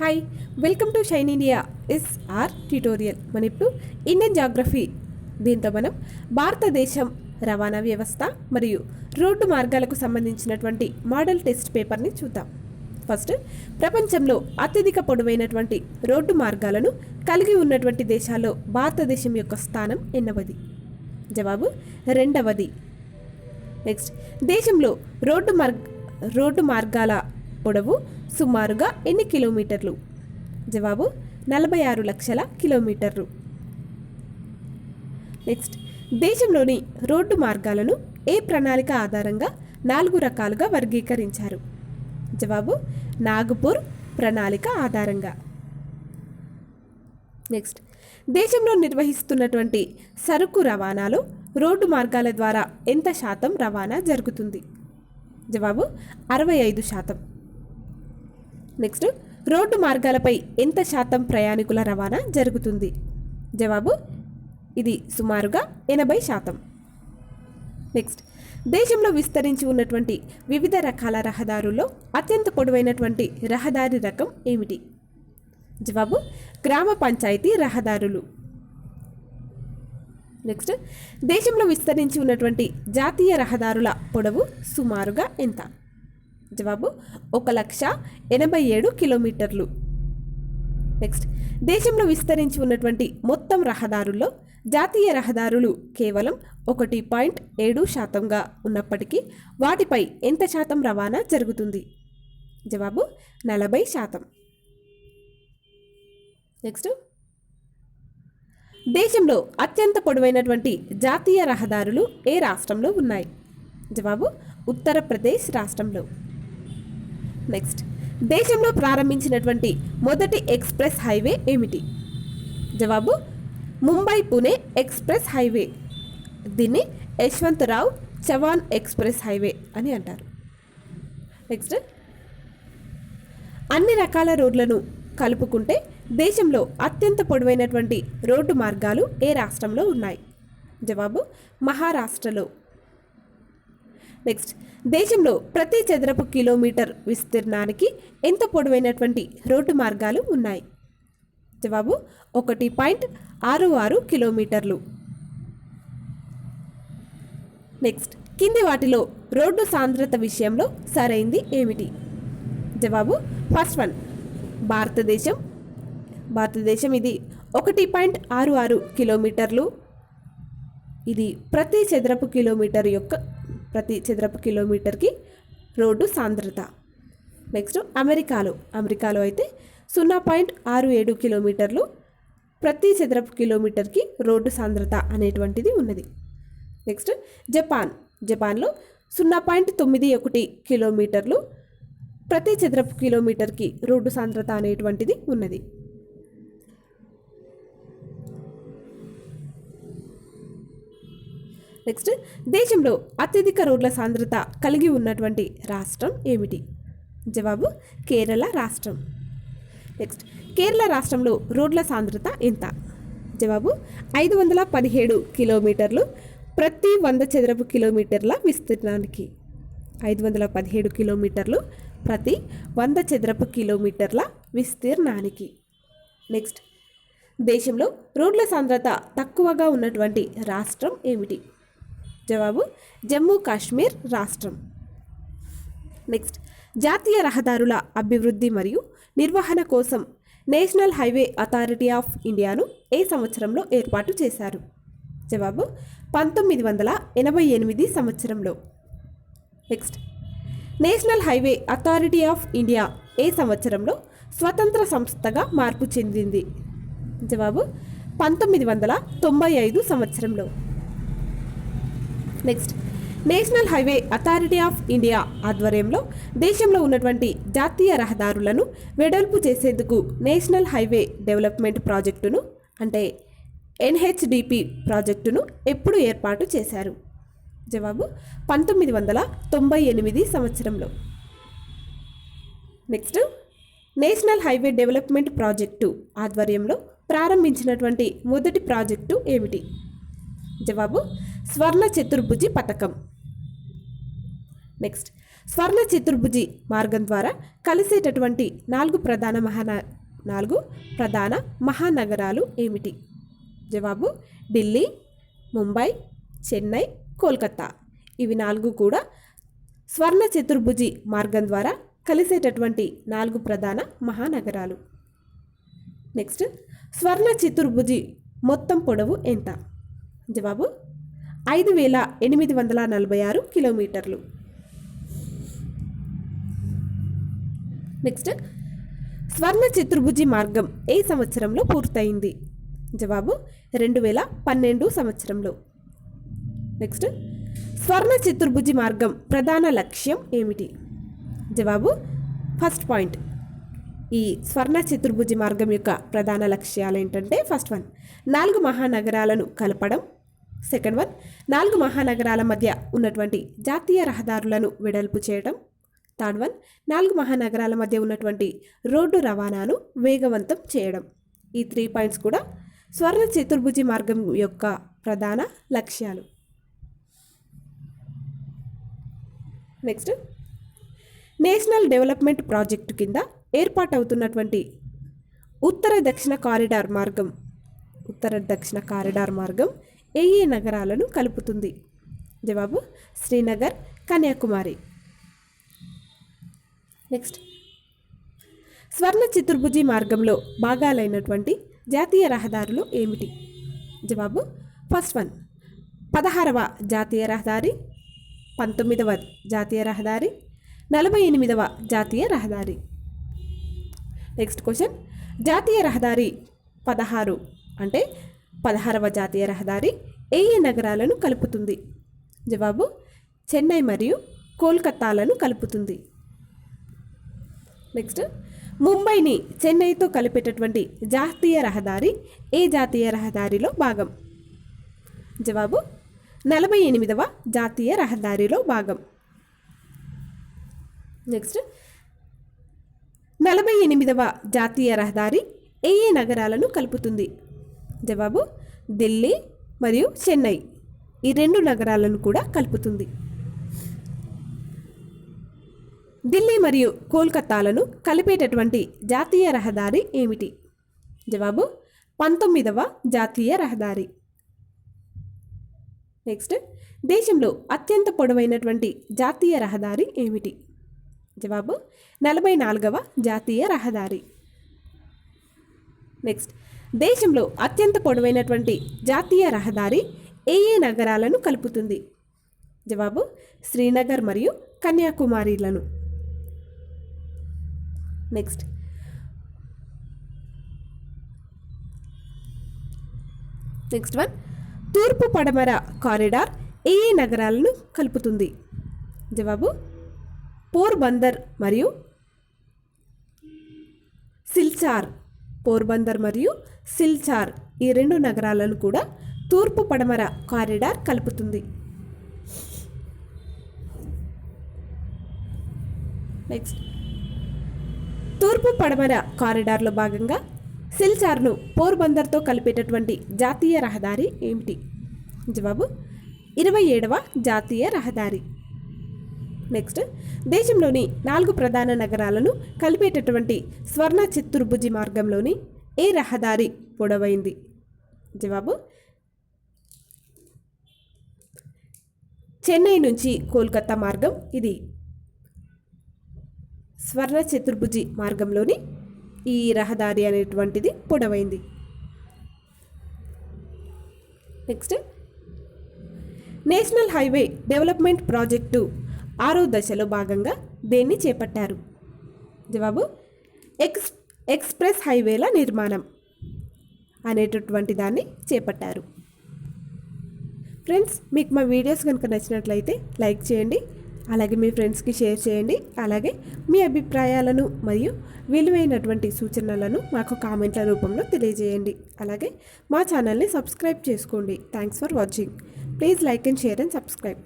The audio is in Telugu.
Hi welcome to Shine India is our tutorial మన ఇప్పుడు ఇండియన్ జాగ్రఫీ దీంతో మనం భారతదేశం రవాణా వ్యవస్థ మరియు రోడ్డు మార్గాలకు సంబంధించినటువంటి మోడల్ టెస్ట్ పేపర్ని చూద్దాం. ఫస్ట్ ప్రపంచంలో అత్యధిక పొడవైనటువంటి రోడ్డు మార్గాలను కలిగి ఉన్నటువంటి దేశాల్లో భారతదేశం యొక్క స్థానం ఎన్నవది? జవాబు రెండవది. నెక్స్ట్ దేశంలో రోడ్డు మార్గ రోడ్డు మార్గాల పొడవు సుమారుగా ఎన్ని కిలోమీటర్లు? జవాబు నలభై ఆరు లక్షల కిలోమీటర్లు. నెక్స్ట్ దేశంలోని రోడ్డు మార్గాలను ఏ ప్రణాళిక ఆధారంగా నాలుగు రకాలుగా వర్గీకరించారు? జవాబు నాగపూర్ ప్రణాళిక ఆధారంగా. నెక్స్ట్ దేశంలో నిర్వహిస్తున్నటువంటి సరుకు రవాణాలో రోడ్డు మార్గాల ద్వారా ఎంత శాతం రవాణా జరుగుతుంది? జవాబు అరవై ఐదు శాతం. నెక్స్ట్ రోడ్డు మార్గాలపై ఎంత శాతం ప్రయాణికుల రవాణా జరుగుతుంది? జవాబు ఇది సుమారుగా ఎనభై శాతం. నెక్స్ట్ దేశంలో విస్తరించి ఉన్నటువంటి వివిధ రకాల రహదారుల్లో అత్యంత పొడవైనటువంటి రహదారి రకం ఏమిటి? జవాబు గ్రామ పంచాయతీ రహదారులు. నెక్స్ట్ దేశంలో విస్తరించి ఉన్నటువంటి జాతీయ రహదారుల పొడవు సుమారుగా ఎంత? జవాబు ఒక లక్ష ఎనభై ఏడు కిలోమీటర్లు. నెక్స్ట్ దేశంలో విస్తరించి ఉన్నటువంటి మొత్తం రహదారుల్లో జాతీయ రహదారులు కేవలం ఒకటి పాయింట్ ఏడు శాతంగా ఉన్నప్పటికీ వాటిపై ఎంత శాతం రవాణా జరుగుతుంది? జవాబు నలభై శాతం. నెక్స్ట్ దేశంలో అత్యంత పొడవైనటువంటి జాతీయ రహదారులు ఏ రాష్ట్రంలో ఉన్నాయి? జవాబు ఉత్తరప్రదేశ్ రాష్ట్రంలో. నెక్స్ట్ దేశంలో ప్రారంభించినటువంటి మొదటి ఎక్స్ప్రెస్ హైవే ఏమిటి? జవాబు ముంబై పుణే ఎక్స్ప్రెస్ హైవే. దీన్ని యశ్వంతరావు చవాన్ ఎక్స్ప్రెస్ హైవే అని అంటారు. నెక్స్ట్. అన్ని రకాల రోడ్లను కలుపుకుంటే దేశంలో అత్యంత పొడవైనటువంటి రోడ్డు మార్గాలు ఏ రాష్ట్రంలో ఉన్నాయి? జవాబు మహారాష్ట్రలో. నెక్స్ట్ దేశంలో ప్రతి చదరపు కిలోమీటర్ విస్తీర్ణానికి ఎంత పొడవైనటువంటి రోడ్డు మార్గాలు ఉన్నాయి? జవాబు ఒకటి పాయింట్ ఆరు ఆరు కిలోమీటర్లు. నెక్స్ట్ కింది వాటిలో రోడ్డు సాంద్రత విషయంలో సరైంది ఏమిటి? జవాబు ఫస్ట్ వన్ భారతదేశం. భారతదేశం ఇది ఒకటి పాయింట్ ఆరు ఆరు కిలోమీటర్లు. ఇది ప్రతి చదరపు కిలోమీటర్ యొక్క ప్రతి చదరపు కిలోమీటర్కి రోడ్డు సాంద్రత. నెక్స్ట్ అమెరికాలో. అమెరికాలో అయితే సున్నా పాయింట్ ఆరు ఏడు కిలోమీటర్లు ప్రతి చదరపు కిలోమీటర్కి రోడ్డు సాంద్రత అనేటువంటిది ఉన్నది. Next Japan. జపాన్లో సున్నా పాయింట్ తొమ్మిది ఒకటి కిలోమీటర్లు ప్రతి చదరపు కిలోమీటర్కి రోడ్డు సాంద్రత అనేటువంటిది ఉన్నది. నెక్స్ట్ దేశంలో అత్యధిక రోడ్ల సాంద్రత కలిగి ఉన్నటువంటి రాష్ట్రం ఏమిటి? జవాబు కేరళ రాష్ట్రం. నెక్స్ట్ కేరళ రాష్ట్రంలో రోడ్ల సాంద్రత ఎంత? జవాబు ఐదు వందల పదిహేడు కిలోమీటర్లు ప్రతి వంద చదరపు కిలోమీటర్ల విస్తీర్ణానికి. ఐదు వందల పదిహేడు కిలోమీటర్లు ప్రతి వంద చదరపు కిలోమీటర్ల విస్తీర్ణానికి. నెక్స్ట్ దేశంలో రోడ్ల సాంద్రత తక్కువగా ఉన్నటువంటి రాష్ట్రం ఏమిటి? జవాబు జమ్మూ కాశ్మీర్ రాష్ట్రం. నెక్స్ట్ జాతీయ రహదారుల అభివృద్ధి మరియు నిర్వహణ కోసం నేషనల్ హైవే అథారిటీ ఆఫ్ ఇండియాను ఏ సంవత్సరంలో ఏర్పాటు చేశారు? జవాబు పంతొమ్మిది వందల ఎనభై ఎనిమిది సంవత్సరంలో. Next national highway authority of India ఏ సంవత్సరంలో స్వతంత్ర సంస్థగా మార్పు చెందింది? జవాబు పంతొమ్మిది వందల తొంభై ఐదు సంవత్సరంలో. Next national highway authority of India ఆధ్వర్యంలో దేశంలో ఉన్నటువంటి జాతీయ రహదారులను వెడల్పు చేసేందుకు నేషనల్ హైవే డెవలప్మెంట్ ప్రాజెక్టును అంటే ఎన్హెచ్డిపి ప్రాజెక్టును ఎప్పుడు ఏర్పాటు చేశారు? జవాబు పంతొమ్మిది వందల తొంభై ఎనిమిది సంవత్సరంలో. Next national highway development project ఆధ్వర్యంలో ప్రారంభించినటువంటి మొదటి ప్రాజెక్టు ఏమిటి? జవాబు స్వర్ణ చతుర్భుజి పథకం నెక్స్ట్ స్వర్ణ చతుర్భుజి మార్గం ద్వారా కలిసేటటువంటి నాలుగు ప్రధాన మహాన నాలుగు ప్రధాన మహానగరాలు ఏమిటి? జవాబు ఢిల్లీ ముంబై చెన్నై కోల్కతా. ఇవి నాలుగు కూడా స్వర్ణ చతుర్భుజి మార్గం ద్వారా కలిసేటటువంటి నాలుగు ప్రధాన మహానగరాలు. నెక్స్ట్ స్వర్ణ చతుర్భుజి మొత్తం పొడవు ఎంత? జవాబు ఐదు వేల ఎనిమిది వందల నలభై ఆరు కిలోమీటర్లు. నెక్స్ట్ స్వర్ణ చతుర్భుజి మార్గం ఏ సంవత్సరంలో పూర్తయింది? జవాబు రెండు వేల పన్నెండు సంవత్సరంలో. నెక్స్ట్ స్వర్ణ చతుర్భుజి మార్గం ప్రధాన లక్ష్యం ఏమిటి? జవాబు ఫస్ట్ పాయింట్. ఈ స్వర్ణ చతుర్భుజి మార్గం యొక్క ప్రధాన లక్ష్యాలు ఏంటంటే ఫస్ట్ వన్ నాలుగు మహానగరాలను కలపడం సెకండ్ వన్ నాలుగు మహానగరాల మధ్య ఉన్నటువంటి జాతీయ రహదారులను వెడల్పు చేయడం. థర్డ్ వన్ నాలుగు మహానగరాల మధ్య ఉన్నటువంటి రోడ్డు రవాణాను వేగవంతం చేయడం. ఈ త్రీ పాయింట్స్ కూడా స్వర్ణ చతుర్భుజి మార్గం యొక్క ప్రధాన లక్ష్యాలు. నెక్స్ట్ నేషనల్ డెవలప్మెంట్ ప్రాజెక్టు కింద ఏర్పాటవుతున్నటువంటి ఉత్తర దక్షిణ కారిడార్ మార్గం. ఉత్తర దక్షిణ కారిడార్ మార్గం ఏ ఏ నగరాలను కలుపుతుంది? జవాబు శ్రీనగర్ కన్యాకుమారి. నెక్స్ట్. స్వర్ణ చతుర్భుజి మార్గంలో భాగాలైనటువంటి జాతీయ రహదారులు ఏమిటి? జవాబు ఫస్ట్ వన్. పదహారవ జాతీయ రహదారి పంతొమ్మిదవ జాతీయ రహదారి నలభై ఎనిమిదవ జాతీయ రహదారి. Next question. జాతీయ రహదారి పదహారు అంటే పదహారవ జాతీయ రహదారి ఏ ఏ నగరాలను కలుపుతుంది? జవాబు చెన్నై మరియు కోల్కతాలను కలుపుతుంది. నెక్స్ట్ ముంబైని చెన్నైతో కలిపేటటువంటి జాతీయ రహదారి ఏ జాతీయ రహదారిలో భాగం? జవాబు నలభై ఎనిమిదవ జాతీయ రహదారిలో భాగం. నెక్స్ట్ నలభై ఎనిమిదవ జాతీయ రహదారి ఏ ఏ నగరాలను కలుపుతుంది? జవాబు ఢిల్లీ మరియు చెన్నై. ఈ రెండు నగరాలను కూడా కలుపుతుంది. ఢిల్లీ మరియు కోల్కతాలను కలిపేటటువంటి జాతీయ రహదారి ఏమిటి? జవాబు పంతొమ్మిదవ జాతీయ రహదారి. నెక్స్ట్ దేశంలో అత్యంత పొడవైనటువంటి జాతీయ రహదారి ఏమిటి? జవాబు నలభై నాలుగవ జాతీయ రహదారి. నెక్స్ట్ దేశంలో అత్యంత పొడవైనటువంటి జాతీయ రహదారి ఏ ఏ నగరాలను కలుపుతుంది? జవాబు శ్రీనగర్ మరియు కన్యాకుమారిలను. నెక్స్ట్. Next one. తూర్పు పడమర కారిడార్ ఏ ఏ నగరాలను కలుపుతుంది? జవాబు పోర్బందర్ మరియు సిల్చార్. పోర్బందర్ మరియు సిల్చార్ ఈ రెండు నగరాలను కూడా తూర్పు పడమర కారిడార్ కలుపుతుంది. నెక్స్ట్ తూర్పు పడమర కారిడార్లో భాగంగా సిల్చార్ను పోర్బందర్తో కలిపేటటువంటి జాతీయ రహదారి ఏమిటి? జవాబు ఇరవై ఏడవ జాతీయ రహదారి. నెక్స్ట్ దేశంలోని నాలుగు ప్రధాన నగరాలను కలిపేటటువంటి స్వర్ణ చతుర్భుజి మార్గంలోని ఏ రహదారి పొడవైంది? జవాబు? చెన్నై నుంచి కోల్కతా మార్గం ఇది. స్వర్ణ చతుర్భుజి మార్గంలోని ఈ రహదారి అనేటువంటిది పొడవైంది. Next. National highway development project ఆరో దశలో భాగంగా దేన్ని చేపట్టారు? జవాబు? ఎక్స్ ఎక్స్ప్రెస్ హైవేల నిర్మాణం అనేటటువంటి దాన్ని చేపట్టారు. ఫ్రెండ్స్ మీకు మా వీడియోస్ కనుక నచ్చినట్లయితే లైక్ చేయండి అలాగే మీ ఫ్రెండ్స్కి షేర్ చేయండి అలాగే మీ అభిప్రాయాలను మరియు విలువైనటువంటి సూచనలను మాకు కామెంట్ల రూపంలో తెలియజేయండి. అలాగే మా ఛానల్ని సబ్స్క్రైబ్ చేసుకోండి. Thanks for watching. Please like and share and subscribe.